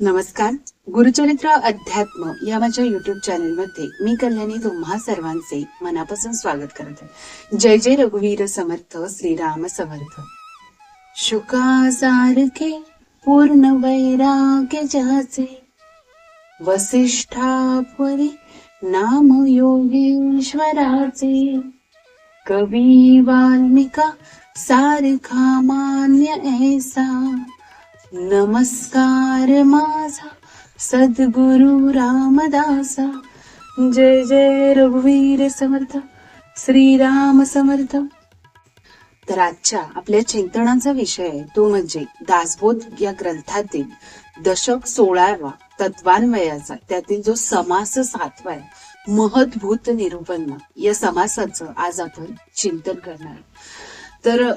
नमस्कार. गुरुचरित्र अध्यात्म या माझ्या युट्यूब चॅनेलमध्ये मी कल्याणी तुम्हा सर्वांचे मनापासून स्वागत करत. आहे जय जय रघुवीर समर्थ श्रीराम समर्थ. शुकासारखे पूर्ण वैराग्य जहाचे वसिष्ठापरी नाम योगेश्वराचे कवी वाल्मिका सारखा मान्य ऐसा. नमस्कार माझा सद्गुरु रामदासा. जय जय रघुवीर समर्थ श्रीराम समर्थ. तर आजच्या आपल्या चिंतनाचा विषय आहे. तो म्हणजे दासबोध या ग्रंथातील दशक सोळावा तत्वान्वयाचा. त्यातील जो समास सातवा आहे महद्भूत निरूपण. या समासाचं आज आपण चिंतन करणार आहोत. तर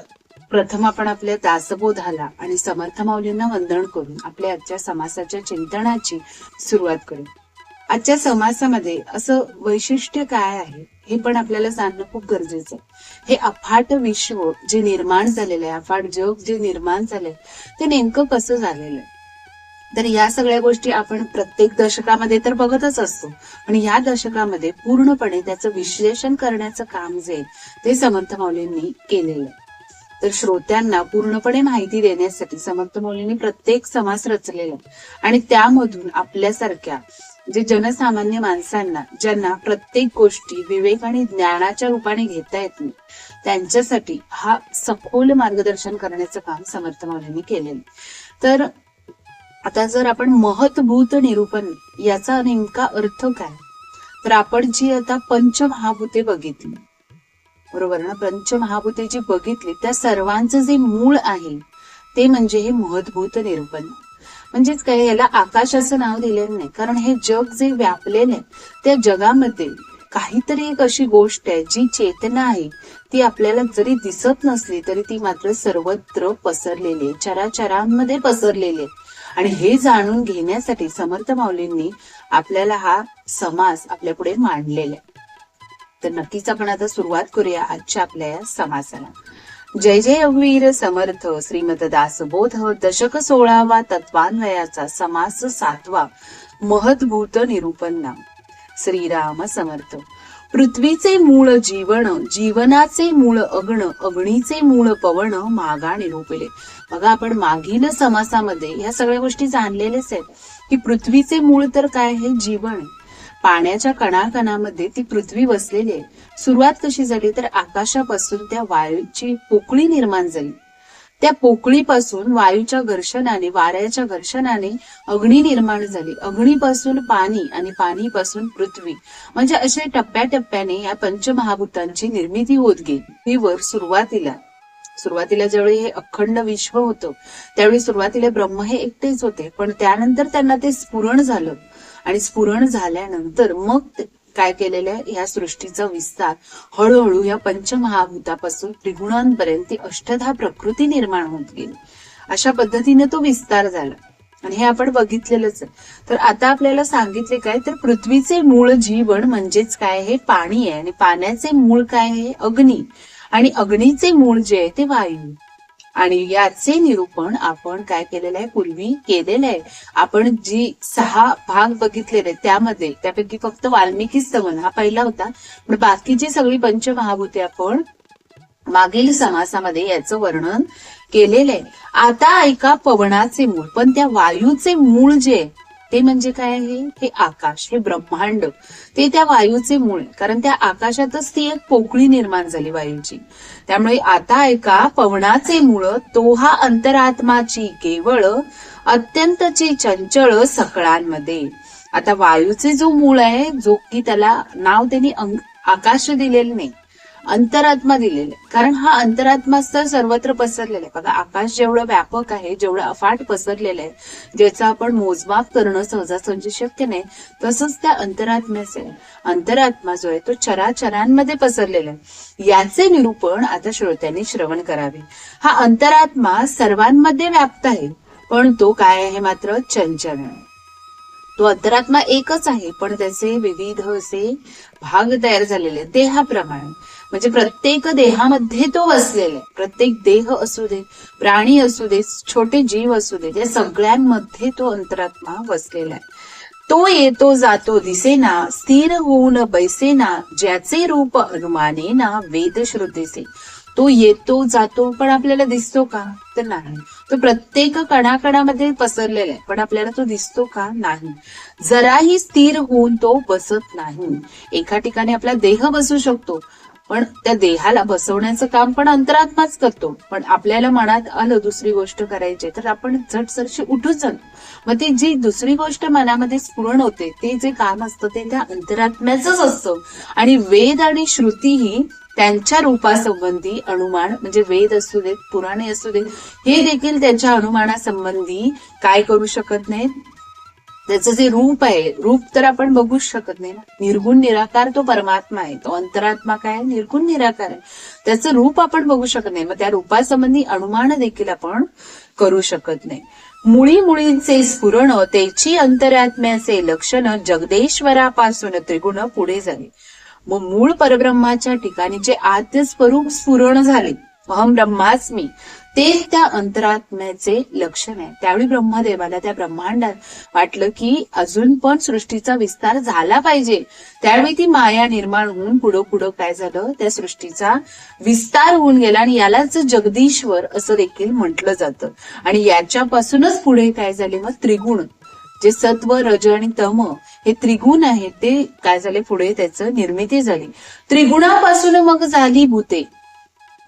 प्रथम आपण आपल्या दासबोधाला आणि समर्थ माऊलींना वंदन करून आपल्या आजच्या समासाच्या चिंतनाची सुरुवात करू. आजच्या समासामध्ये असं वैशिष्ट्य काय आहे हे पण आपल्याला जाणणं खूप गरजेचं आहे. हे अफाट विश्व जे निर्माण झालेलं आहे अफाट जग जे निर्माण झालंय ते नेमकं कसं झालेलं आहे? तर या सगळ्या गोष्टी आपण प्रत्येक दशकामध्ये तर बघतच असतो. आणि या दशकामध्ये पूर्णपणे त्याचं विश्लेषण करण्याचं काम जे ते समर्थ माऊलींनी केलेलं आहे. तर श्रोत्यांना पूर्णपणे माहिती देण्यासाठी समर्थ मौलींनी प्रत्येक समास रचलेला आणि त्यामधून आपल्यासारख्या जे जनसामान्य माणसांना ज्यांना प्रत्येक गोष्टी विवेक आणि ज्ञानाच्या रूपाने घेता येत नाही त्यांच्यासाठी हा सखोल मार्गदर्शन करण्याचं काम समर्थ मौलींनी केलेलं तर आता जर आपण महत्भूत निरूपण याचा नेमका अर्थ काय? तर आपण जी आता पंचमहाभूते बघितली बरोबर ना? पंचमहाभूते जी बघितली त्या सर्वांचं जे मूळ आहे ते म्हणजे हे महद्भूत निरूपण. म्हणजेच काय याला आकाश असं नाव दिलेलं नाही. कारण हे जग जे व्यापलेलं आहे त्या जगामध्ये काहीतरी एक अशी गोष्ट आहे जी चेतना आहे ती आपल्याला जरी दिसत नसली तरी ती मात्र सर्वत्र पसरलेली आहे चराचरांमध्ये पसरलेली आहे. आणि हे जाणून घेण्यासाठी समर्थ माऊलींनी आपल्याला हा समास आपल्या पुढे मांडलेला आहे. तर नक्कीच आपण आता सुरुवात करूया आजच्या आपल्या या समासाला. जय जय अवीर समर्थ श्रीमद दासबोध दशक सोळावा तत्वान्वयाचा समास सातवा महद्भूत निरूपण नाम श्रीराम समर्थ. पृथ्वीचे मूळ जीवन जीवनाचे मूळ अग्न अग्नीचे मूळ पवन मागा निरूपिले. बघा आपण मागील समासामध्ये ह्या सगळ्या गोष्टी जाणलेल्याच आहेत. की पृथ्वीचे मूळ तर काय आहे? जीवन. पाण्याच्या कणाकणामध्ये ती पृथ्वी वसलेली आहे. सुरुवात कशी झाली तर आकाशापासून त्या वायूची पोकळी निर्माण झाली. त्या पोकळीपासून वायूच्या घर्षणाने वाऱ्याच्या घर्षणाने अग्नी निर्माण झाली. अग्नीपासून पाणी आणि पाणीपासून पृथ्वी. म्हणजे असे टप्प्याटप्प्याने या पंचमहाभूतांची निर्मिती होत गेली. वर सुरुवातीला सुरुवातीला ज्यावेळी हे अखंड विश्व होतं त्यावेळी सुरुवातीला ब्रह्म हे एकटेच होते. पण त्यानंतर त्यांना ते स्फुरण झालं. आणि स्फुरण झाल्यानंतर मग काय केलेलं आहे? या सृष्टीचा विस्तार. हळूहळू या पंचमहाभूतापासून त्रिगुणांपर्यंत अष्टधा प्रकृती निर्माण होत गेली. अशा पद्धतीने तो विस्तार झाला. आणि हे आपण बघितलेलंच आहे. तर आता आपल्याला सांगितले काय? तर पृथ्वीचे मूळ जीवन म्हणजेच काय हे पाणी आहे. आणि पाण्याचे मूळ काय आहे? अग्नी. आणि अग्नीचे मूळ जे आहे ते वायू. आणि याचे निरूपण आपण काय केलेलं आहे? पूर्वी केलेलं आहे. आपण जी सहा भाग बघितलेले त्यामध्ये त्यापैकी फक्त वाल्मिकी स्तवन हा पहिला होता. पण बाकीची सगळी पंचमहाभूते आपण मागील समासामध्ये याचं वर्णन केलेलं आहे. आता ऐका पवनाचे मूळ. पण त्या वायूचे मूळ जे ते म्हणजे काय आहे? हे आकाश हे ब्रह्मांड. ते त्या वायूचे मूळ. कारण त्या आकाशातच ती एक पोकळी निर्माण झाली वायूची. त्यामुळे आता ऐका पवनाचे मूळ तो हा अंतरात्माची केवळ अत्यंतची चंचळ सकळांमध्ये आता वायूचे जो मूळ आहे जो की त्याला नाव त्यांनी आकाश दिलेलं नाही. अंतरात्मा दिलेला. आहे कारण हा अंतरात्मा तर सर्वत्र पसरलेला आहे. बघा आकाश जेवढं व्यापक आहे जेवढं अफाट पसरलेलं आहे ज्याचं आपण मोजमाप करणं सहजासहजी शक्य नाही तसंच त्या अंतरात्म्याचे. अंतरात्मा जो आहे तो चराचरांमध्ये पसरलेला आहे. याचे निरूपण आता श्रोत्यांनी श्रवण करावे. हा अंतरात्मा सर्वांमध्ये व्याप्त आहे पण तो काय आहे मात्र चंचल. तो अंतरात्मा एकच आहे पण त्याचे विविध असे भाग तयार झालेले देहाप्रमाणे. म्हणजे प्रत्येक देहामध्ये तो वसलेला आहे. प्रत्येक देह असू दे प्राणी असू दे छोटे जीव असू दे या सगळ्यांमध्ये तो अंतरात्मा वसलेला आहे. तो येतो जातो दिसेना स्थिर होऊन बैसेना ज्याचे रूप अनुमानेना वेद श्रुतीसे तो येतो जातो पण आपल्याला दिसतो का? तर नाही. तो प्रत्येक कणाकणामध्ये पसरलेला आहे पण आपल्याला तो दिसतो का? नाही. जराही स्थिर होऊन तो बसत नाही. एका ठिकाणी आपला देह बसू शकतो पण त्या देहाला बसवण्याचं काम पण अंतरात्माच करतो. पण आपल्याला मनात आलं दुसरी गोष्ट करायची तर आपण झटसरशी उठून जातो. मग ती जी दुसरी गोष्ट मनामध्ये स्फुरण होते ते जे काम असतं ते त्या अंतरात्म्याच असतं. आणि वेद आणि श्रुती ही त्यांच्या रूपासंबंधी अनुमान म्हणजे वेद असू देत पुराणे असू देत हे देखील त्यांच्या अनुमानासंबंधी काय करू शकत नाहीत? त्याचं जे रूप आहे रूप तर आपण बघूच शकत नाही ना. निर्गुण निराकार तो परमात्मा आहे. तो अंतरात्मा काय आहे? निर्गुण निराकार आहे. त्याचं रूप आपण बघू शकत नाही. मग त्या रूपासंबंधी अनुमान देखील आपण करू शकत नाही. मुळी मुळींचे स्फुरण त्याची अंतरात्म्याचे लक्षण जगदेश्वरापासून त्रिगुण पुढे झाले. मग मूळ परब्रह्माच्या ठिकाणी जे आद्य स्वरूप स्फुरण झाले अहम ब्रह्मास्मी तेच त्या अंतरात्म्याचे लक्षण आहे. त्यावेळी ब्रह्मदेवाला त्या ब्रह्मांडात वाटलं की अजून पण सृष्टीचा विस्तार झाला पाहिजे. त्यावेळी ती माया निर्माण होऊन पुढं पुढं काय झालं? त्या सृष्टीचा विस्तार होऊन गेला आणि यालाच जगदीश्वर असं देखील म्हटलं जातं. आणि याच्यापासूनच पुढे काय झाले? मग त्रिगुण. जे सत्व रज आणि तम हे त्रिगुण आहेत ते काय झाले? पुढे त्याचं निर्मिती झाली. त्रिगुणापासून मग झाली भूते.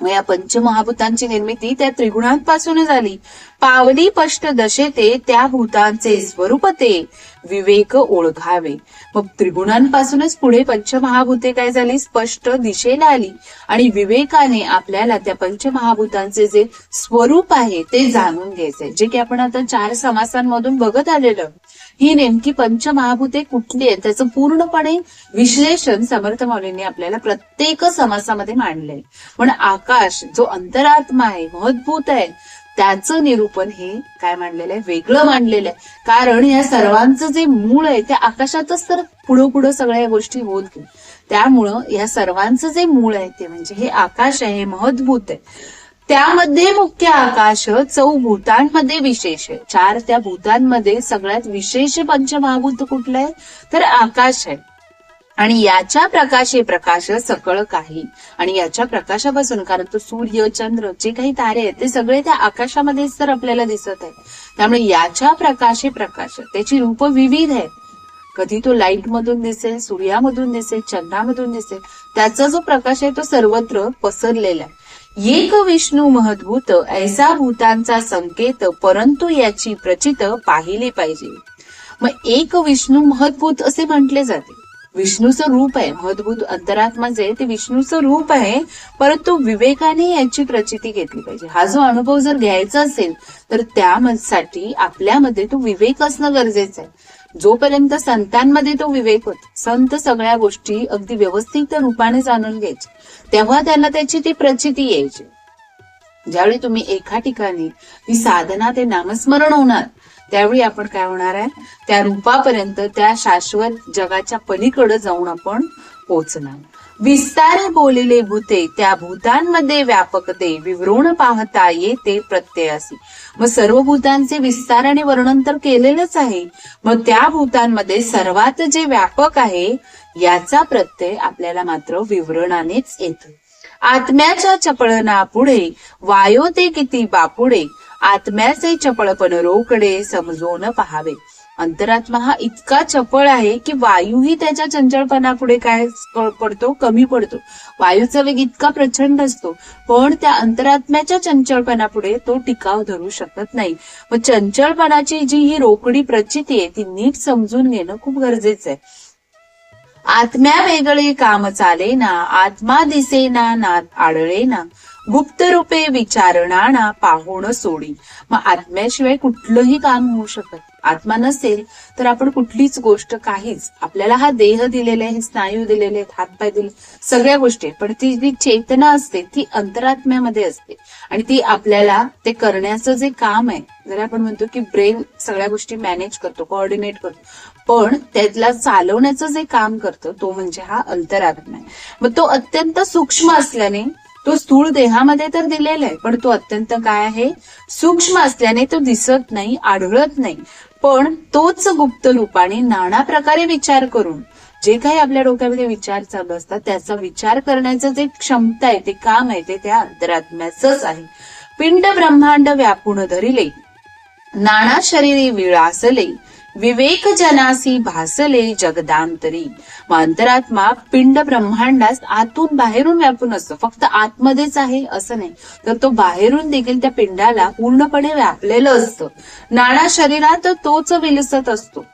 मग या पंचमहाभूतांची निर्मिती त्या त्रिगुणांपासून झाली. पावली पष्ट दशेते त्या भूतांचे स्वरूप ते विवेक ओळखावे. मग त्रिगुणांपासूनच पुढे पंचमहाभूते काय झाली? स्पष्ट दिशेला आली. आणि विवेकाने आपल्याला त्या पंचमहाभूतांचे जे स्वरूप आहे ते जाणून घ्यायचे जे की आपण आता चार समासांमधून बघत आलेलं. ही नेमकी पंचमहाभूते कुठली आहेत? त्याचं पूर्णपणे विश्लेषण समर्थ मौलींनी आपल्याला प्रत्येक समासामध्ये मांडलंय. पण आकाश जो अंतरात्मा आहे महद्भूत आहे त्याचं निरूपण हे काय मांडलेलं आहे? वेगळं मांडलेलं आहे. कारण या सर्वांचं जे मूळ आहे त्या आकाशातच तर पुढं पुढं सगळ्या गोष्टी होत त्यामुळं या सर्वांचं जे मूळ आहे ते म्हणजे हे आकाश आहे हे महद्भूत आहे. त्यामध्ये मुख्य आकाश चौ भूतांमध्ये विशेष. आहे चार त्या भूतांमध्ये सगळ्यात विशेष पंचमहाभूत कुठलं आहे तर आकाश आहे. आणि याच्या प्रकाशे प्रकाश सकळ काही. आणि याच्या प्रकाशापासून कारण तो सूर्य चंद्र जे काही तारे आहेत ते सगळे त्या आकाशामध्येच तर आपल्याला दिसत आहेत. त्यामुळे याच्या प्रकाशे प्रकाश त्याची रूप विविध आहेत. कधी तो लाइट मधून दिसेल सूर्यामधून दिसेल चंद्रामधून दिसेल. त्याचा जो प्रकाश आहे तो सर्वत्र पसरलेला आहे. एक विष्णू महद्भूत ऐसा भूतांचा संकेत परंतु याची प्रचित पाहिले पाहिजे. मग एक विष्णू महद्भूत असे म्हटले जाते. विष्णूचं रूप आहे महद्भूत अंतरात्मा जे ते विष्णूचं रूप आहे परंतु विवेकाने याची प्रचिती घेतली पाहिजे. हा जो अनुभव जर घ्यायचा असेल तर त्यासाठी आपल्यामध्ये तो विवेक असणं गरजेचं आहे. जोपर्यंत संतांमध्ये तो विवेक होत संत सगळ्या गोष्टी अगदी व्यवस्थित रूपाने जाणून घ्यायचे तेव्हा त्यांना त्याची ती प्रचिती यायची. ज्यावेळी तुम्ही एका ठिकाणी ही साधना ते नामस्मरण होणार त्यावेळी आपण काय होणार आहे? त्या रूपापर्यंत त्या शाश्वत जगाच्या पलीकडे जाऊन आपण पोचणार विस्तारे बोलिले भूते त्या भूतांमध्ये व्यापकते विवरण पाहता येते प्रत्ययासी. मग सर्व भूतांचे विस्ताराने वर्णन तर केलेलंच आहे. मग त्या भूतांमध्ये सर्वात जे व्यापक आहे याचा प्रत्यय आपल्याला मात्र विवरणानेच येतो. आत्म्याच्या चपळना पुढे वायो ते किती बापुडे आत्म्याचे चपळपण रोकडे समजून पहावे. अंतरात्मा हा इतका चपळ आहे की वायूही त्याच्या चंचलपणापुढे काय पडतो कमी पडतो. वायूचा वेग इतका प्रचंड असतो पण त्या अंतरात्म्याच्या चंचलपणापुढे तो टिकाव धरू शकत नाही. मग चंचलपणाची जी ही रोकडी प्रचिती आहे ती नीट समजून घेणं खूप गरजेचं आहे. आत्म्या वेगळे काम चाले ना आत्मा दिसेना ना आडळे ना गुप्त रूपे विचारणा ना पाहुण सोडी. मग आत्म्याशिवाय कुठलंही काम होऊ शकत आत्मा नसेल तर आपण कुठलीच गोष्ट काहीच आपल्याला हा देह दिलेला आहे स्नायू दिलेले आहेत हातपाय दिले सगळ्या गोष्टी आहेत. पण ती जी चेतना असते ती अंतरात्म्यामध्ये असते. आणि ती आपल्याला ते करण्याचं जे काम आहे जर आपण म्हणतो की ब्रेन सगळ्या गोष्टी मॅनेज करतो कोऑर्डिनेट करतो पण त्यातला चालवण्याचं जे काम करतो तो म्हणजे हा अंतरात्मा आहे. मग तो अत्यंत सूक्ष्म असल्याने तो स्थूळ देहामध्ये तर दिलेला आहे पण तो अत्यंत काय आहे? सूक्ष्म असल्याने तो दिसत नाही आढळत नाही. पण तोच गुप्त रूपाने नाना प्रकारे विचार करून जे काही आपल्या डोक्यामध्ये विचार चालू असतात त्याचा विचार करण्याचं जे क्षमता आहे ते काम आहे ते त्या अंतरात्म्याचंच आहे. पिंड ब्रह्मांड व्यापून धरिले नाना शरीरी विळासले विवेक जनासी भासले जगदांतरी. मग अंतरात्मा पिंड ब्रह्मांडास आतून बाहेरून व्यापून असतो. फक्त आतमध्येच आहे असं नाही. तर तो बाहेरून देखील त्या पिंडाला पूर्णपणे व्यापलेलं असतं. नाना शरीरात तोच विलसत असतो.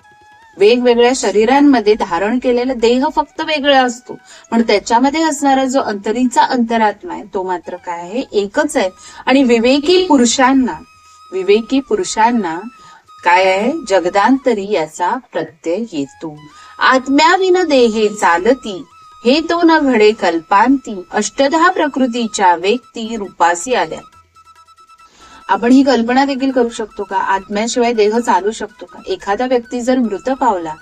वेगवेगळ्या शरीरांमध्ये धारण केलेला देह फक्त वेगळा असतो. पण त्याच्यामध्ये असणारा जो अंतरीचा अंतरात्मा आहे तो मात्र काय आहे? एकच आहे. आणि विवेकी पुरुषांना विवेकी पुरुषांना काय आहे? जगदांतरी याचा प्रत्यय येतो. आत्म्याविन देहे चालती हे तो न घडे कल्पांती अष्टधा प्रकृतीच्या व्यक्ती रूपासी आल्या. आपण ही कल्पना देखील करू शकतो का? आत्म्याशिवाय देह चालू शकतो का? एखादा व्यक्ती जर मृत पावला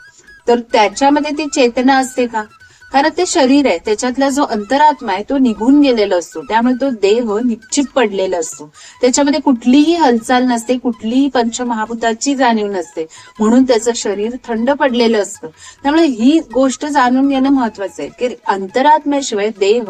तर त्याच्यामध्ये ती चेतना असते का? कारण ते शरीर आहे त्याच्यातला जो अंतरात्मा आहे तो निघून गेलेला असतो. त्यामुळे तो देह निश्चित पडलेला असतो. त्याच्यामध्ये कुठलीही हालचाल नसते कुठलीही पंचमहाभूताची जाणीव नसते. म्हणून त्याचं शरीर थंड पडलेलं असतं. त्यामुळे ही गोष्ट जाणून घेणं महत्वाचं आहे की अंतरात्म्याशिवाय देह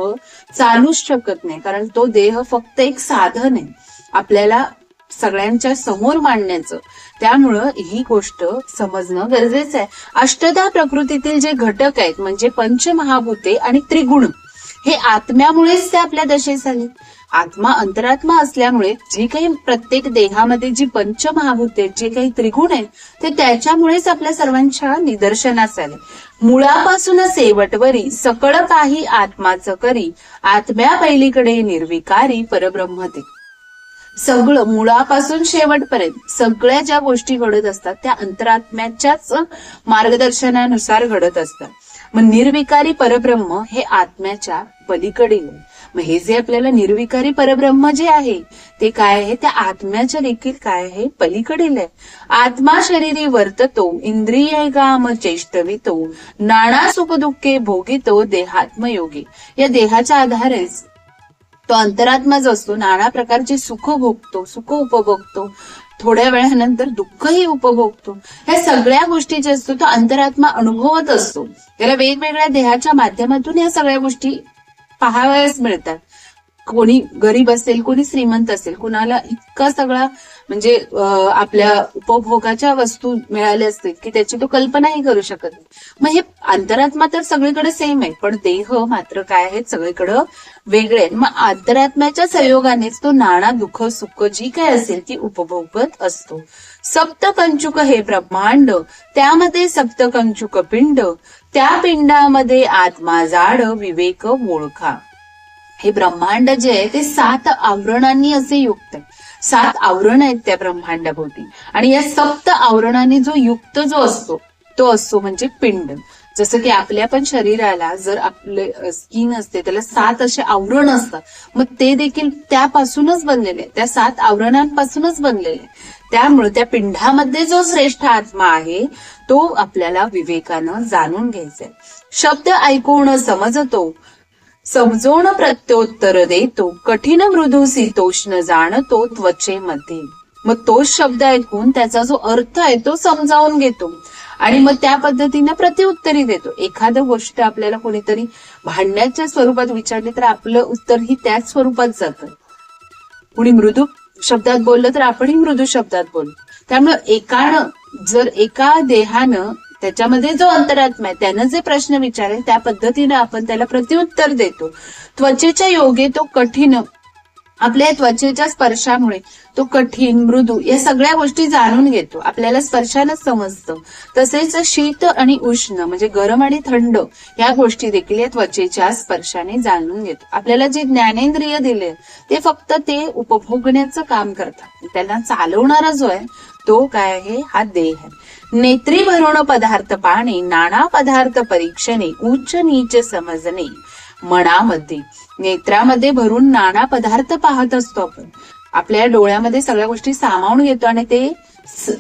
चालूच शकत नाही. कारण तो देह फक्त एक साधन आहे. आपल्याला सगळ्यांच्या समोर मांडण्याचं. त्यामुळं ही गोष्ट समजणं गरजेचं आहे. अष्टधा प्रकृतीतील जे घटक आहेत म्हणजे पंचमहाभूते आणि त्रिगुण हे आत्म्यामुळेच ते आपल्या दशेस झाले आत्मा अंतरात्मा असल्यामुळे जी काही प्रत्येक देहामध्ये जी पंचमहाभूते जे काही त्रिगुण आहेत ते त्याच्यामुळेच आपल्या सर्वांच्या निदर्शनास आले. मुळापासून सेवटवरी सकळ काही आत्माचं करी आत्म्या पहिलीकडे निर्विकारी परब्रह्म देत सगळं मुळापासून शेवटपर्यंत सगळ्या ज्या गोष्टी घडत असतात त्या अंतरात्म्याच्याच मार्गदर्शनानुसार घडत असतात. मग निर्विकारी परब्रह्म हे आत्म्याच्या पलीकडील आहे. मग हे जे आपल्याला निर्विकारी परब्रह्म जे आहे ते काय आहे? त्या आत्म्याच्या देखील काय आहे? पलीकडील आहे. आत्मा शरीरी वर्ततो इंद्रिय काम चेष्टवितो नाना सुख दुःखे भोगितो देहात्मयोगी. या देहाच्या आधारेच तो अंतरात्मा जो असतो नाना प्रकारचे सुख भोगतो सुख उपभोगतो. थोड्या वेळानंतर दुःखही उपभोगतो. ह्या सगळ्या गोष्टी जे असतो तो अंतरात्मा अनुभवत असतो. त्याला वेगवेगळ्या देहाच्या माध्यमातून या सगळ्या गोष्टी पाहावयास मिळतात. कोणी गरीब असेल कोणी श्रीमंत असेल कुणाला इतका सगळा म्हणजे आपल्या उपभोगाच्या वस्तू मिळाल्या असतील की त्याची तो कल्पनाही करू शकत नाही. मग हे अंतरात्मा तर सगळीकडे सेम आहे पण देह मात्र काय आहेत सगळीकडं वेगळे आहेत. मग अंतरात्म्याच्या संयोगानेच तो नाणा दुःख सुख जी काय असेल ती उपभोगत असतो. सप्तकंचुक हे ब्रह्मांड त्यामध्ये सप्तकंचुक पिंड त्या पिंडामध्ये आत्मा जाड विवेक ओळखा हे ब्रह्मांड जे आहे ते सात आवरणांनी असे युक्त आहे. सात आवरण आहेत त्या ब्रह्मांडाभोवती. आणि या सप्त आवरणाने जो युक्त जो असतो तो असतो म्हणजे पिंड. जसं की आपल्या पण शरीराला जर आपले स्किन असते त्याला सात असे आवरण असतात. मग ते देखील त्यापासूनच बनलेले त्या सात आवरणांपासूनच बनलेले त्यामुळे त्या पिंडामध्ये जो श्रेष्ठ आत्मा आहे तो आपल्याला विवेकानं जाणून घ्यायचा आहे. शब्द ऐकून समजतो समजोण प्रत्योत्तर देतो. कठीण मृदू शीतोष्ण जाणतो त्वचेमध्ये. मग तोच शब्द ऐकून त्याचा जो अर्थ आहे तो समजावून घेतो. आणि मग त्या पद्धतीने प्रत्युत्तरी देतो. एखादं गोष्ट आपल्याला कोणीतरी भांडण्याच्या स्वरूपात विचारली तर आपलं उत्तर ही त्याच स्वरूपात जातं. कुणी मृदू शब्दात बोललं तर आपणही मृदू शब्दात बोलू. त्यामुळे एकानं जर एका देहानं त्याच्यामध्ये जो अंतरात्मा आहे त्यानं जे प्रश्न विचारेल त्या पद्धतीनं आपण त्याला प्रत्युत्तर देतो. त्वचेच्या योगे तो कठीण आपल्या त्वचेच्या स्पर्शामुळे तो कठीण मृदू या सगळ्या गोष्टी जाणून घेतो. आपल्याला स्पर्शानच समजतं. तसेच शीत आणि उष्ण म्हणजे गरम आणि थंड या गोष्टी देखील या त्वचेच्या स्पर्शाने जाणून घेतो. आपल्याला जे ज्ञानेंद्रिय दिले ते फक्त ते उपभोगण्याचं काम करतात. त्यांना चालवणारा जो आहे तो काय आहे? हा देह आहे. नेत्री भरून पदार्थ पाहणे नाना पदार्थ परीक्षणे उच्च नीच समजणे मनामध्ये. नेत्रामध्ये भरून नाना पदार्थ पाहत असतो आपण. आपल्या डोळ्यामध्ये सगळ्या गोष्टी सामावून घेतो आणि ते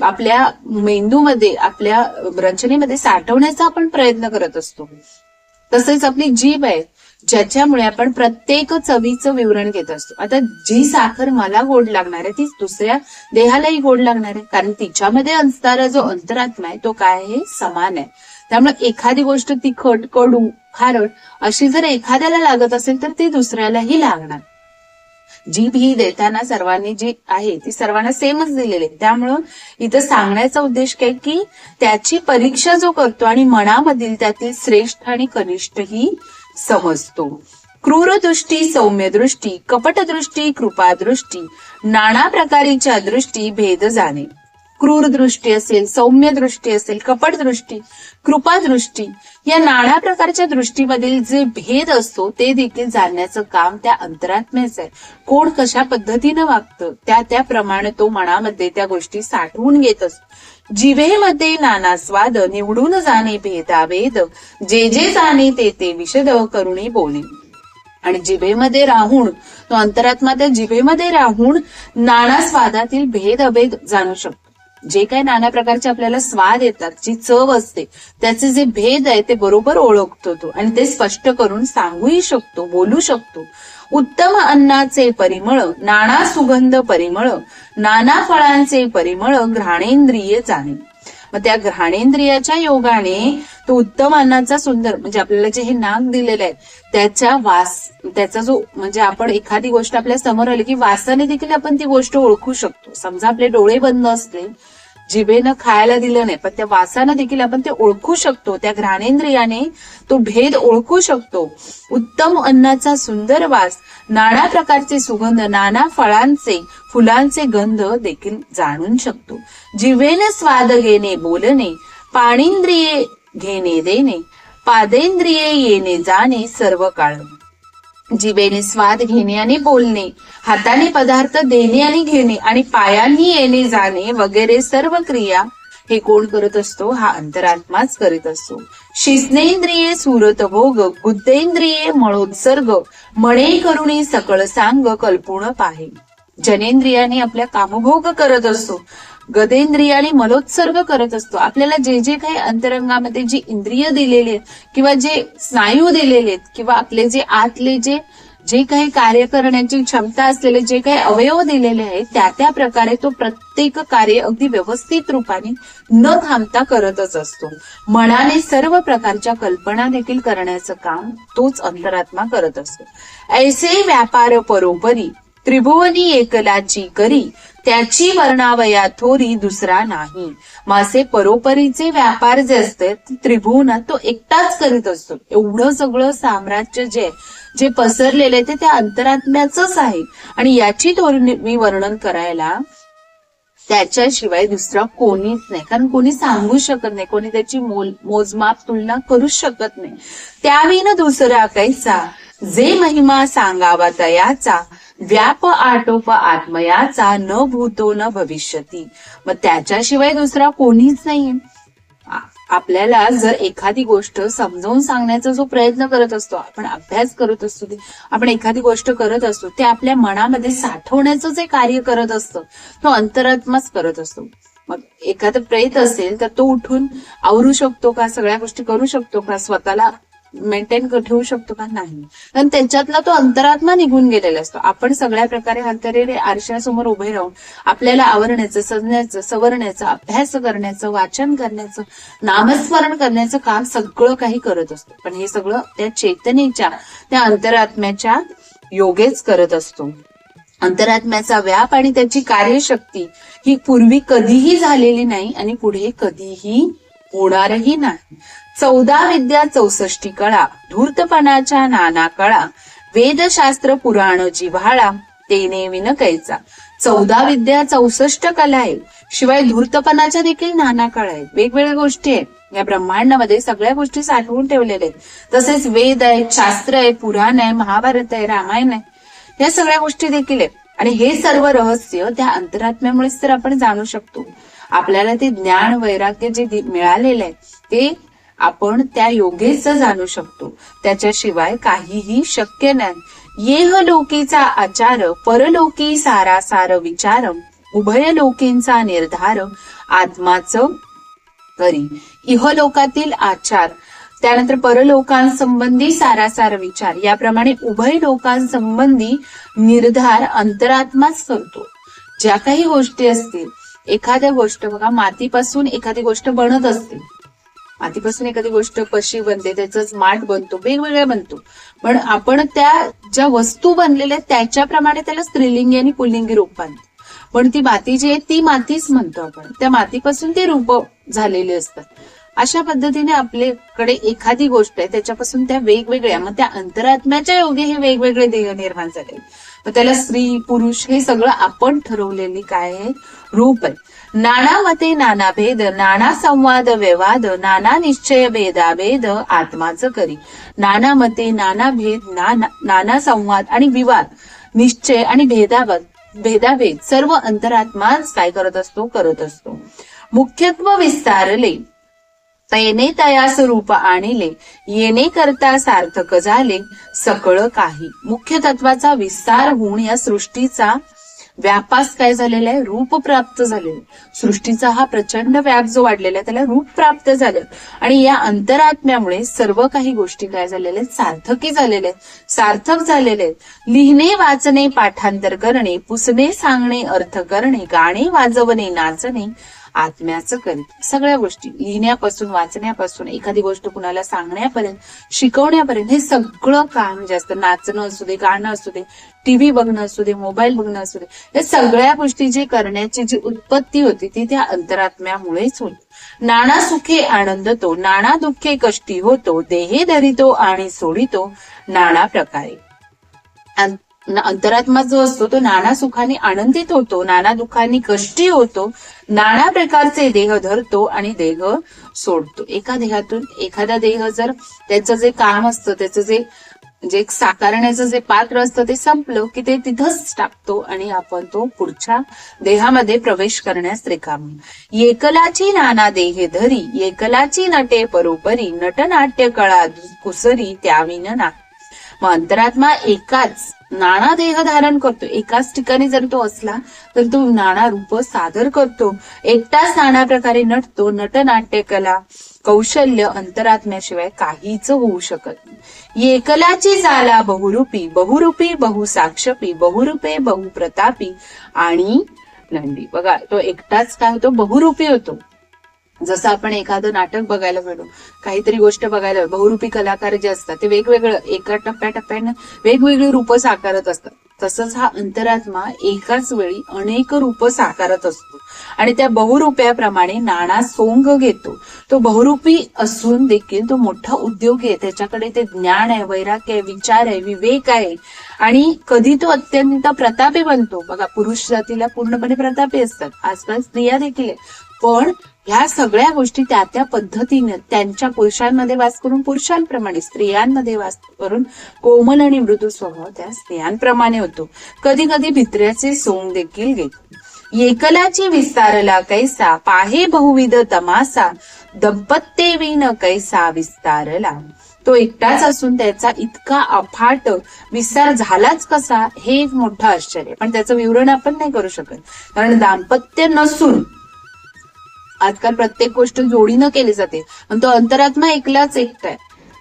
आपल्या मेंदूमध्ये आपल्या रचनेमध्ये साठवण्याचा आपण प्रयत्न करत असतो. तसेच आपली जीभ आहे ज्याच्यामुळे आपण प्रत्येक चवीचं विवरण घेत असतो. आता जी साखर मला गोड लागणार आहे तीच दुसऱ्या देहालाही गोड लागणार आहे. कारण तिच्यामध्ये असणारा जो अंतरात्मा आहे तो काय आहे? समान आहे. त्यामुळे एखादी गोष्ट तिखट कडू कारण अशी जर एखाद्याला लागत असेल तर ती दुसऱ्यालाही लागणार. जीभ ही देताना सर्वांनी जी आहे ती सर्वांना सेमच दिलेली आहे. त्यामुळं इथं सांगण्याचा उद्देश काय की त्याची परीक्षा जो करतो आणि मनामधील त्यातील श्रेष्ठ आणि कनिष्ठ ही समजतो. क्रूर दृष्टी सौम्य दृष्टी कपट दृष्टी कृपा दृष्टी नाना प्रकारीच्या दृष्टी भेद जाणे. क्रूर दृष्टी असेल सौम्य दृष्टी असेल कपट दृष्टी कृपा दृष्टी या नाना प्रकारच्या दृष्टीमधील जे भेद असतो ते देखील जाणण्याचं काम त्या अंतरात्म्याचं आहे. कोण कशा पद्धतीनं वागतं त्या त्याप्रमाणे तो मनामध्ये त्या गोष्टी साठवून घेत असतो. जिभेमध्ये नाना स्वाद निवडून जाणे भेदाभेद जे जे जाणे ते ते विषद करुणी बोले. आणि जिभेमध्ये राहून तो अंतरात्मा त्या जिभेमध्ये राहून नाना स्वादातील भेद अभेद जाणू शकतो. जे काही नाना प्रकारचे आपल्याला स्वाद येतात जी चव असते त्याचे जे भेद आहे ते बरोबर ओळखतो तो. आणि ते स्पष्ट करून सांगूही शकतो बोलू शकतो. उत्तम अन्नाचे परिमळ नाना सुगंध परिमळ नाना फळांचे परिमळ घ्राणेंद्रिय जाणे. मग त्या घ्राणेंद्रियाच्या योगाने तो उत्तम अन्नाचा सुंदर म्हणजे आपल्याला जे हे नाक दिलेलं आहे त्याच्या वास त्याचा जो म्हणजे आपण एखादी गोष्ट आपल्यासमोर आली की वासाने देखील आपण ती गोष्ट ओळखू शकतो. समजा आपले डोळे बंद असले जिभेनं खायला दिलं नाही पण त्या वासानं देखील आपण ते ओळखू शकतो. त्या घ्राणेंद्रियाने तो भेद ओळखू शकतो. उत्तम अन्नाचा सुंदर वास नाना प्रकारचे सुगंध नाना फळांचे फुलांचे गंध देखील जाणून शकतो. जिभेने स्वाद घेणे बोलणे पाणिंद्रिये घेणे देणे पादेंद्रिये येणे जाणे सर्व काळ. जिबेने स्वाद घेणे आणि बोलणे हाताने पदार्थ देणे आणि घेणे आणि पायांनी येणे जाणे वगैरे सर्व क्रिया हे कोण करत असतो? हा अंतरात्माच करीत असतो. शिस्नेंद्रिये सुरत भोग बुद्धेंद्रिये मळोत्सर्ग मणे करुणी सकळ सांग कल्पूण पाहे. जनेंद्रियाने आपल्या कामभोग करत असतो. गदेंद्रियाने मलोत्सर्ग करत असतो. आपल्याला जे जे काही अंतरंगामध्ये जी इंद्रिय दिलेली आहेत किंवा जे स्नायू दिलेले आहेत किंवा आपले जे आतले जे जे काही कार्य करण्याची क्षमता असलेले जे काही अवयव दिलेले आहेत त्या त्या प्रकारे तो प्रत्येक कार्य अगदी व्यवस्थित रूपाने न थांबता करतच असतो. मनाने सर्व प्रकारच्या कल्पना देखील करण्याचं काम तोच अंतरात्मा करत असतो. ऐसे व्यापार परोपरी त्रिभुवनी एकलाची करी त्याची वर्णावया थोरी दुसरा नाही. मासे परोपरीचे व्यापार जे असतात त्रिभुवनात तो एकटाच करीत असतो. एवढं सगळं साम्राज्य जे जे पसरलेले ते त्या अंतरात्म्याच आहे. आणि याची धोरणे मी वर्णन करायला त्याच्याशिवाय दुसरा कोणीच नाही. कारण कोणी सांगू शकत नाही कोणी त्याची मोल मोजमाप तुलना करूच शकत नाही. त्याविन दुसरा कैसा जे महिमा सांगावा तयाचा व्याप आटोप आत्मयाचा न भूतो न भविष्यती. मग त्याच्याशिवाय दुसरा कोणीच नाहीये. आपल्याला जर एखादी गोष्ट समजावून सांगण्याचा जो प्रयत्न करत असतो आपण अभ्यास करत असतो ते आपण एखादी गोष्ट करत असतो ते आपल्या मनामध्ये साठवण्याचं जे कार्य करत असतं तो अंतरात्माच करत असतो. मग एखादं प्रेत असेल तर तो उठून आवरू शकतो का सगळ्या गोष्टी करू शकतो का स्वतःला मेंटेन ठेवू शकतो का? नाही. कारण त्याच्यातला तो अंतरात्मा निघून गेलेला असतो. आपण सगळ्या प्रकारे अंतरेरे आरशासमोर उभे राहून आपल्याला आवरण्याचं सजण्याचं सवरण्याचं अभ्यास करण्याचं वाचन करण्याचं नामस्मरण करण्याचं काम सगळं काही करत असतो. पण हे सगळं त्या चेतनेच्या त्या अंतरात्म्याच्या योगेच करत असतो. अंतरात्म्याचा व्याप आणि त्याची कार्यशक्ती ही पूर्वी कधीही झालेली नाही आणि पुढे कधीही होणारही नाही. चौदा विद्या चौसष्टी कळा धूर्तपणाच्या नाना कळा. वेदशास्त्र पुराण जिव्हाळा तेने विन कैचा चौदा विद्या चौसष्ट कला आहे शिवाय धूर्तपणाच्या देखील नाना कळा आहेत. वेगवेगळ्या गोष्टी आहेत. या ब्रह्मांडामध्ये सगळ्या गोष्टी साठवून ठेवलेल्या आहेत. तसेच वेद आहेत शास्त्र आहे पुराण आहे महाभारत आहे रामायण आहे. या सगळ्या गोष्टी देखील आहेत. आणि हे सर्व रहस्य त्या अंतरात्म्यामुळेच तर आपण जाणू शकतो. आपल्याला ते ज्ञान वैराग्य जे मिळालेलं आहे ते आपण त्या योगेच जाणू शकतो. त्याच्याशिवाय काहीही शक्य नाही. येह लोकीचा आचार परलोकी सारासार विचार उभय लोकींचा निर्धार आत्माचं करी. इहलोकातील आचार. त्यानंतर परलोकांसंबंधी सारासार विचार. याप्रमाणे उभय लोकांसंबंधी निर्धार अंतरात्माच करतो. ज्या काही गोष्टी असतील एखाद्या गोष्ट बघा मातीपासून एखादी गोष्ट बनत असते. मातीपासून एखादी गोष्ट कशी बनते त्याचाच माठ बनतो वेगवेगळ्या बनतो. पण आपण त्या ज्या वस्तू बनलेल्या त्याच्याप्रमाणे त्याला स्त्रीलिंगी आणि पुल्लिंगी रूप बांधतो. पण ती माती जी आहे ती मातीच म्हणतो आपण. त्या मातीपासून ती रूप झालेली असतात. अशा पद्धतीने आपल्याकडे एखादी गोष्ट आहे त्याच्यापासून त्या वेगवेगळ्या मग त्या अंतरात्म्याच्या योगे हे वेगवेगळे देह निर्माण झाले. मग त्याला स्त्री पुरुष हे सगळं आपण ठरवलेली काय आहे? रूप आहे. नाना मते नाना भेद नाना संवाद व्यवाद नाना निश्चय भेदाभेद आत्माचं करी. नाना मते नाना भेद नाना नाना संवाद आणि विवाद निश्चय आणि भेदाभेद भेदाभेद सर्व अंतरात्माच काय करत असतो? करत असतो. मुख्यत्व विस्तारले. तैने तयास रूप आणिले. येणे करता सार्थक झाले. सकळ काही. मुख्य तत्वाचा विस्तार होऊन या सृष्टीचा व्यापास काय झालेला आहे? रूप प्राप्त झालेलं सृष्टीचा हा प्रचंड व्याप जो वाढलेला आहे त्याला रूप प्राप्त झालं. आणि या अंतरात्म्यामुळे सर्व काही गोष्टी काय झालेल्या आहेत? सार्थकी झालेल्या आहेत. सार्थक झालेले आहेत. लिहिणे वाचणे पाठांतर करणे पुसणे सांगणे अर्थ करणे गाणे वाजवणे नाचणे आत्म्याचं करीत सगळ्या गोष्टी लिहिण्यापासून वाचण्यापासून एखादी गोष्ट कुणाला सांगण्यापर्यंत शिकवण्यापर्यंत हे सगळं काम जास्त नाचणं असू दे गाणं असू दे टीव्ही बघणं असू दे मोबाईल बघणं असू दे या सगळ्या गोष्टी जे करण्याची जी उत्पत्ती होती ती त्या अंतरात्म्यामुळेच होती. नाना सुखे आनंद तो नाना दुःखे कष्टी होतो देहे धरितो आणि सोडितो नाना प्रकारे. अंतरात्मा जो असतो तो नाना सुखाने आनंदित होतो नाना दुःखाने कष्टी होतो नाना प्रकारचे देह धरतो आणि देह सोडतो. एका देहातून एखादा देह जर त्याचं जे काम असतं त्याचं जे जे साकारण्याचं जे पात्र असतं ते संपलं की ते तिथंच टाकतो आणि आपण तो पुढच्या देहामध्ये प्रवेश करण्यास रिकामी एकलाची नाना देहे धरी एकलाची नटे परोपरी नटनाट्य कळा कुसरी त्याविन ना मग अंतरात्मा एकाच नाना देह धारण करतो. एकाच ठिकाणी जर तो असला तर तो नाना रूप सादर करतो. एकटाच नाना प्रकारे नटतो. नटनाट्यकला कौशल्य अंतरात्म्याशिवाय काहीच होऊ शकत नाही. एकलाची झाला बहुरूपी बहुरूपी बहुसाक्षपी बहुरूपे बहुप्रतापी आणि नंदी. बघा तो एकटाच काय होतो? बहुरूपी होतो. जसं आपण एखादं नाटक बघायला मिळतो काहीतरी गोष्ट बघायला बहुरूपी कलाकार जे असतात ते वेगवेगळं एका टप्प्याटप्प्यानं वेगवेगळी रूपं साकारत असतात. तसंच हा अंतरात्मा एकाच वेळी अनेक रूप साकारत असतो. आणि त्या बहुरूप्याप्रमाणे नाना सोंग घेतो. तो बहुरूपी असून देखील तो मोठा उद्योग आहे. त्याच्याकडे ते ज्ञान आहे वैराग्य आहे विचार आहे विवेक आहे. आणि कधी तो अत्यंत प्रतापी बनतो. बघा पुरुष जातीला पूर्णपणे प्रतापी असतात. आजकाल स्त्रिया देखील आहे. पण ह्या सगळ्या गोष्टी त्या त्या पद्धतीनं त्यांच्या पुरुषांमध्ये वास करून पुरुषांप्रमाणे स्त्रियांमध्ये वास करून कोमल आणि मृदू स्वभाव त्या स्त्रियांप्रमाणे होतो. कधी कधी भित्र्याचे सोंग देखील घेतो. एकलाची विस्तारला कैसा पाहे बहुविध तमासा दंपत्यवीन विन कैसा विस्तारला. तो एकटाच असून त्याचा इतका अफाट विस्तार झालाच कसा हे एक मोठं आश्चर्य. पण त्याचं विवरण आपण नाही करू शकत. कारण दाम्पत्य नसून आजकाल प्रत्येक गोष्ट जोडीनं केली जाते. पण तो अंतरात्मा एकलाच एकटाय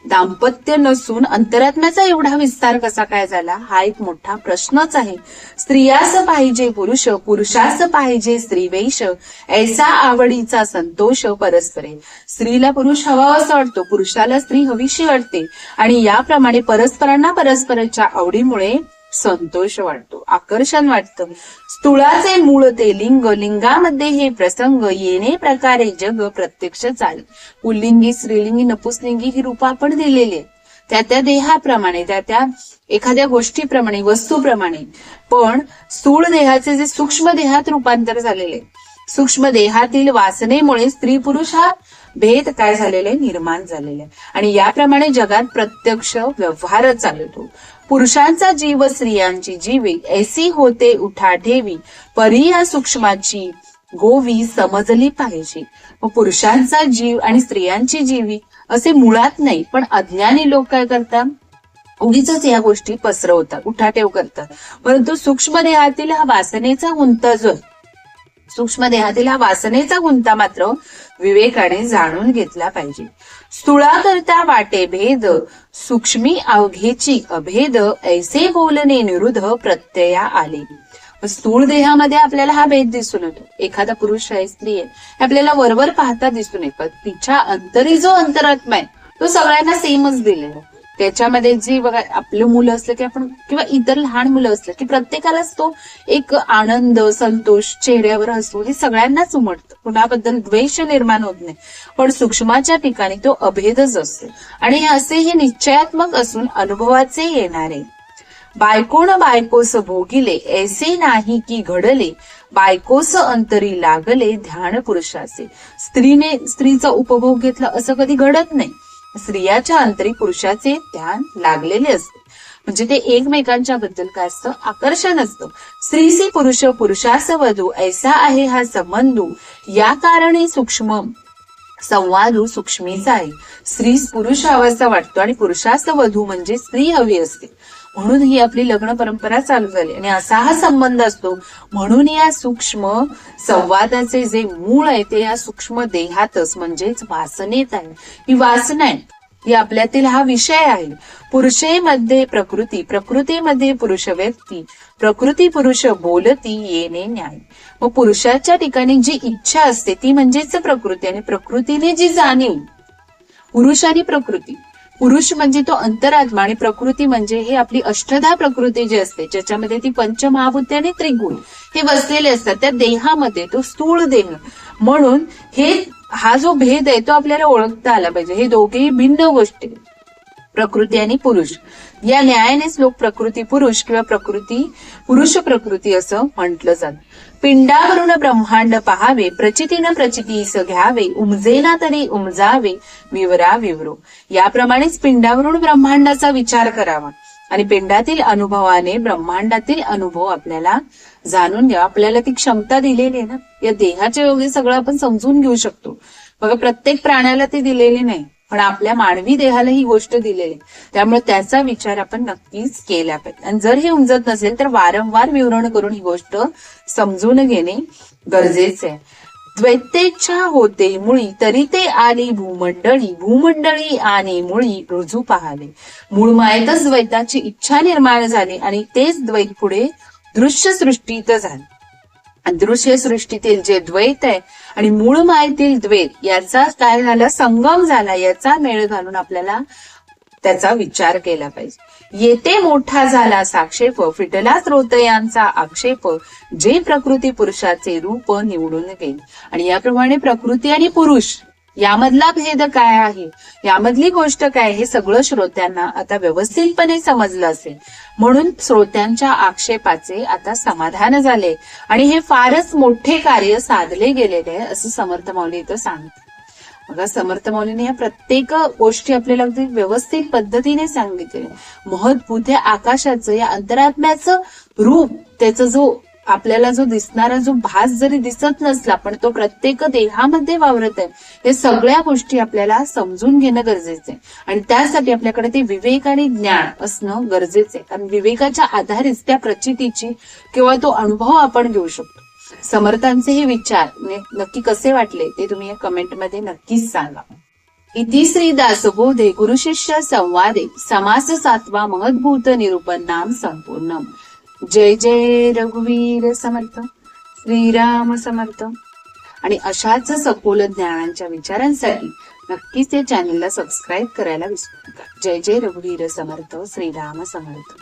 दाम्पत्य नसून अंतरात्म्याचा एवढा विस्तार कसा काय झाला हा एक मोठा प्रश्नच आहे. स्त्रियास पाहिजे पुरुष पुरुषास पाहिजे स्त्रीवेश ऐसा आवडीचा संतोष परस्परे. स्त्रीला पुरुष हवा असा वाटतो पुरुषाला स्त्री हवीशी वाटते. आणि याप्रमाणे परस्परांना परस्परांच्या आवडीमुळे संतोष वाटतो आकर्षण वाटतं. स्थूळाचे मूळ ते लिंग लिंगामध्ये हे प्रसंग येणे प्रकारे जग प्रत्यक्ष चाल. पुल्लिंगी स्त्रीलिंगी नपुसलिंगी ही रूप आपण दिलेली त्या त्या देहाप्रमाणे त्या त्या एखाद्या गोष्टीप्रमाणे वस्तूप्रमाणे. पण स्थूळ देहाचे जे सूक्ष्म देहात रूपांतर झालेले सूक्ष्म देहातील वासनेमुळे स्त्री पुरुष हा भेद काय झालेले? निर्माण झालेले आहे आणि याप्रमाणे जगात प्रत्यक्ष व्यवहार चालतो. पुरुषांचा जीव स्त्रियांची जीवी ऐसी होते उठा ठेवी परी या सूक्ष्माची गोवी समजली पाहिजे. पुरुषांचा जीव आणि स्त्रियांची जीवी असे मुळात नाही पण अज्ञानी लोक काय करतात? उगीच या गोष्टी पसरवतात उठाठेव करतात. परंतु सूक्ष्म देहातील हा वासनेचा गुंता जो आहे, सूक्ष्म देहातील हा वासनेचा गुंता मात्र विवेकाने जाणून घेतला पाहिजे. स्थूळाकरता वाटे भेद सूक्ष्मी अवघेची अभेद ऐसे बोलणे निरुद्ध प्रत्यया आले. स्थूळ देहामध्ये आपल्याला हा भेद दिसून येतो. एखादा पुरुष आहे स्त्री आहे हे आपल्याला वरवर पाहता दिसून येत. तिच्या अंतरी जो अंतरात्मा आहे तो सगळ्यांना सेमच दिलेला त्याच्यामध्ये जी बघा आपलं मुलं असलं की आपण किंवा इतर लहान मुलं असलं की प्रत्येकालाच तो एक आनंद संतोष चेहऱ्यावर असतो. हे सगळ्यांनाच उमटतं. कुणाबद्दल द्वेष निर्माण होत नाही. पण सूक्ष्माच्या ठिकाणी तो अभेदच असतो. आणि हे असे हे निश्चयात्मक असून अनुभवाचे येणारे बायकोन बायकोस भोगिले ऐसे नाही की घडले. बायकोस अंतरी लागले ध्यान पुरुषाचे स्त्रीने स्त्रीचा उपभोग घेतला असं कधी घडत नाही. स्त्रियाच्या अंतरी पुरुषाचे ध्यान लागलेले असते. म्हणजे ते एकमेकांच्या बद्दल काय असतं? आकर्षण असतं. स्त्रीसी पुरुष पुरुषास वधू ऐसा आहे हा संबंधू. या कारणे सूक्ष्म संवादू सूक्ष्मीचा आहे. स्त्री पुरुष हवासा वाटतो आणि पुरुषास वधू म्हणजे स्त्री हवी असते. म्हणून ही आपली लग्न परंपरा चालू झाली. आणि असा हा संबंध असतो म्हणून या सूक्ष्म संवादाचे जे मूळ आहे ते या सूक्ष्म देहातच म्हणजेच वासनेत आहे. ही वासना आहे. ही आपल्यातील हा विषय आहे. पुरुषेमध्ये प्रकृती प्रकृतीमध्ये पुरुष व्यक्ती प्रकृती पुरुष बोलती येणे न्याय. मग पुरुषाच्या ठिकाणी जी इच्छा असते ती म्हणजेच प्रकृती. आणि प्रकृतीने जी जाणीव पुरुष आणि प्रकृती पुरुष म्हणजे तो अंतरात्मा आणि प्रकृती म्हणजे हे आपली अष्टधा प्रकृती जी असते ज्याच्यामध्ये ती पंचमहाभूते आणि त्रिगुण हे बसलेले असतात. त्या देहामध्ये तो स्थूळ देह. म्हणून हे हा जो भेद आहे तो आपल्याला ओळखता आला पाहिजे. हे दोघेही भिन्न गोष्टी आहेत. प्रकृती आणि पुरुष. या न्यायानेच लोक प्रकृती पुरुष किंवा प्रकृती पुरुष प्रकृती असं म्हटलं जात. पिंडावरून ब्रह्मांड पहावे प्रचितीनं प्रचितीस घ्यावे उमजेना तरी उमजावे विवरा विवरो. याप्रमाणेच पिंडावरून ब्रह्मांडाचा विचार करावा. आणि पिंडातील अनुभवाने ब्रह्मांडातील अनुभव आपल्याला जाणून घ्या आपल्याला ती क्षमता दिलेली आहे ना. या देहाच्या योगे सगळं आपण समजून घेऊ शकतो. बघा प्रत्येक प्राण्याला ती दिलेली नाही. पण आपल्या मानवी देहाला ही गोष्ट दिलेली त्यामुळे त्याचा विचार आपण नक्कीच केला पाहिजे. आणि जर हे उमजत नसेल तर वारंवार विवरण करून ही गोष्ट समजून घेणे गरजेचे आहे. द्वैतेच्छा होते मुळी तरी ते आली भूमंडळी. भूमंडळी आणि मुळी रुजू पाहले. मूळ मायेतच द्वैताची इच्छा निर्माण झाली आणि तेच द्वैत पुढे दृश्य सृष्टीत झाले. दृश्य सृष्टीतील जे द्वैत आहे आणि मूळ मायेतील द्वैत याचा काय झाला? संगम झाला. याचा मेळ घालून आपल्याला त्याचा विचार केला पाहिजे. येते मोठा झाला साक्षेप फिटला श्रोतयांचा आक्षेप जे प्रकृती पुरुषाचे रूप निवडून गेले आणि याप्रमाणे प्रकृती आणि पुरुष यामधला भेद काय आहे? यामधली गोष्ट काय? हे सगळं श्रोत्यांना आता व्यवस्थितपणे समजलं असेल. म्हणून श्रोत्यांच्या आक्षेपाचे आता समाधान झाले. आणि हे फारच मोठे कार्य साधले गेलेले आहे असं समर्थ माऊली इथं सांगते बघा समर्थ मौलीने या प्रत्येक गोष्टी आपल्याला अगदी व्यवस्थित पद्धतीने सांगितले. महत्भूत आकाशाचं या अंतरात्म्याचं रूप त्याचा जो आपल्याला जो दिसणारा जो भास जरी दिसत नसला पण तो प्रत्येक देहामध्ये वावरत आहे. हे सगळ्या गोष्टी आपल्याला समजून घेणं गरजेचं आहे. आणि त्यासाठी आपल्याकडे ते विवेक आणि ज्ञान असणं गरजेचं आहे. कारण विवेकाच्या आधारेच त्या प्रचितीची किंवा तो अनुभव आपण घेऊ शकतो. समर्थांचे हे विचार नक्की कसे वाटले ते तुम्ही या कमेंटमध्ये नक्कीच सांगा. इति श्री दासबोधे गुरुशिष्य संवादे समास सातवा महद्भूत निरूपण नाम संपूर्ण जय जय रघुवीर समर्थ श्रीराम समर्थ. आणि अशाच सखोल ज्ञानांच्या विचारांसाठी नक्कीच या चॅनलला सबस्क्राईब करायला विसरू नका. जय जय रघुवीर समर्थ श्रीराम समर्थ.